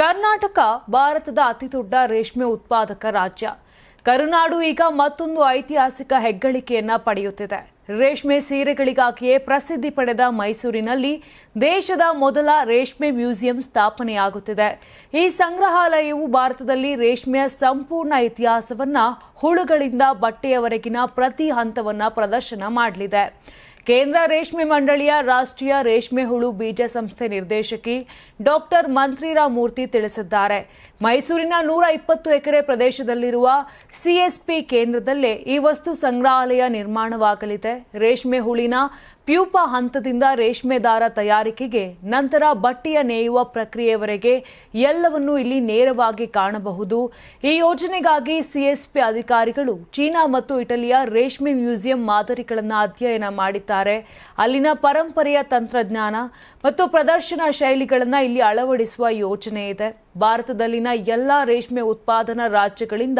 ಕರ್ನಾಟಕ ಭಾರತದ ಅತಿದೊಡ್ಡ ರೇಷ್ಮೆ ಉತ್ಪಾದಕ ರಾಜ್ಯ. ಕರುನಾಡು ಈಗ ಮತ್ತೊಂದು ಐತಿಹಾಸಿಕ ಹೆಗ್ಗಳಿಕೆಯನ್ನ ಪಡೆಯುತ್ತಿದೆ. ರೇಷ್ಮೆ ಸೀರೆಗಳಿಗಾಗಿಯೇ ಪ್ರಸಿದ್ಧಿ ಪಡೆದ ಮೈಸೂರಿನಲ್ಲಿ ದೇಶದ ಮೊದಲ ರೇಷ್ಮೆ ಮ್ಯೂಸಿಯಂ ಸ್ಥಾಪನೆಯಾಗುತ್ತಿದೆ. ಈ ಸಂಗ್ರಹಾಲಯವು ಭಾರತದಲ್ಲಿ ರೇಷ್ಮೆಯ ಸಂಪೂರ್ಣ ಇತಿಹಾಸವನ್ನ ಹುಳುಗಳಿಂದ ಬಟ್ಟೆಯವರೆಗಿನ ಪ್ರತಿ ಹಂತವನ್ನ ಪ್ರದರ್ಶನ ಮಾಡಲಿದೆ. ಕೇಂದ್ರ ರೇಷ್ಮೆ ಮಂಡಳಿಯ ರಾಷ್ಟ್ರೀಯ ರೇಷ್ಮೆ ಹುಳು ಬೀಜ ಸಂಸ್ಥೆ ನಿರ್ದೇಶಕಿ ಡಾಕ್ಟರ್ ಮಂತ್ರಿರಾ ಮೂರ್ತಿ ತಿಳಿಸಿದ್ದಾರೆ. ಮೈಸೂರಿನ ನೂರ ಇಪ್ಪತ್ತು ಎಕರೆ ಪ್ರದೇಶದಲ್ಲಿರುವ ಸಿಎಸ್ಪಿ ಕೇಂದ್ರದಲ್ಲೇ ಈ ವಸ್ತು ಸಂಗ್ರಹಾಲಯ ನಿರ್ಮಾಣವಾಗಲಿದೆ. ರೇಷ್ಮೆ ಹುಳಿನ ಪ್ಯೂಪ ಹಂತದಿಂದ ರೇಷ್ಮೆ ದಾರ ತಯಾರಿಕೆಗೆ ನಂತರ ಬಟ್ಟೆಯ ನೇಯುವ ಪ್ರಕ್ರಿಯೆಯವರೆಗೆ ಎಲ್ಲವನ್ನೂ ಇಲ್ಲಿ ನೇರವಾಗಿ ಕಾಣಬಹುದು. ಈ ಯೋಜನೆಗಾಗಿ ಸಿಎಸ್ಪಿ ಅಧಿಕಾರಿಗಳು ಚೀನಾ ಮತ್ತು ಇಟಲಿಯ ರೇಷ್ಮೆ ಮ್ಯೂಸಿಯಂ ಮಾದರಿಗಳನ್ನು ಅಧ್ಯಯನ ಮಾಡಿದ್ದಾರೆ. ಅಲ್ಲಿನ ಪರಂಪರೆಯ ತಂತ್ರಜ್ಞಾನ ಮತ್ತು ಪ್ರದರ್ಶನ ಶೈಲಿಗಳನ್ನು ಇಲ್ಲಿ ಅಳವಡಿಸುವ ಯೋಜನೆ ಇದೆ. ಭಾರತದಲ್ಲಿನ ಎಲ್ಲ ರೇಷ್ಮೆ ಉತ್ಪಾದನಾ ರಾಜ್ಯಗಳಿಂದ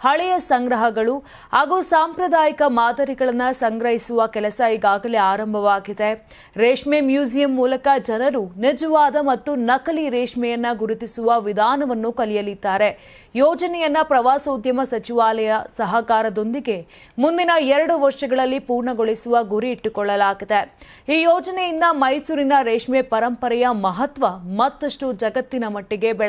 ಹಳೆಯ ಸಂಗ್ರಹಗಳು ಹಾಗೂ ಸಾಂಪ್ರದಾಯಿಕ ಮಾದರಿಗಳನ್ನು ಸಂಗ್ರಹಿಸುವ ಕೆಲಸ ಈಗಾಗಲೇ ಆರಂಭವಾಗಿದೆ. ರೇಷ್ಮೆ ಮ್ಯೂಸಿಯಂ ಮೂಲಕ ಜನರು ನಿಜವಾದ ಮತ್ತು ನಕಲಿ ರೇಷ್ಮೆಯನ್ನ ಗುರುತಿಸುವ ವಿಧಾನವನ್ನು ಕಲಿಯಲಿದ್ದಾರೆ. ಯೋಜನೆಯನ್ನ ಪ್ರವಾಸೋದ್ಯಮ ಸಚಿವಾಲಯ ಸಹಕಾರದೊಂದಿಗೆ ಮುಂದಿನ ಎರಡು ವರ್ಷಗಳಲ್ಲಿ ಪೂರ್ಣಗೊಳಿಸುವ ಗುರಿ ಇಟ್ಟುಕೊಳ್ಳಲಾಗಿದೆ. ಈ ಯೋಜನೆಯಿಂದ ಮೈಸೂರಿನ ರೇಷ್ಮೆ ಪರಂಪರೆಯ ಮಹತ್ವ ಮತ್ತಷ್ಟು ಜಗತ್ತಿನ ಮಟ್ಟಿಗೆ